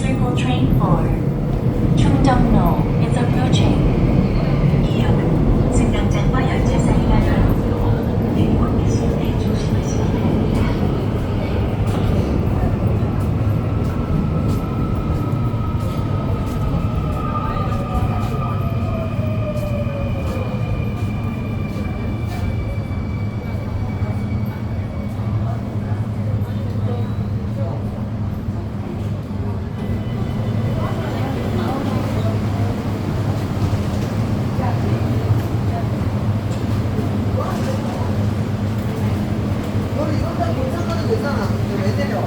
Circle Train 4, Cheongdong-no, 이건 다 괜찮아도 되잖아. 왜 내려?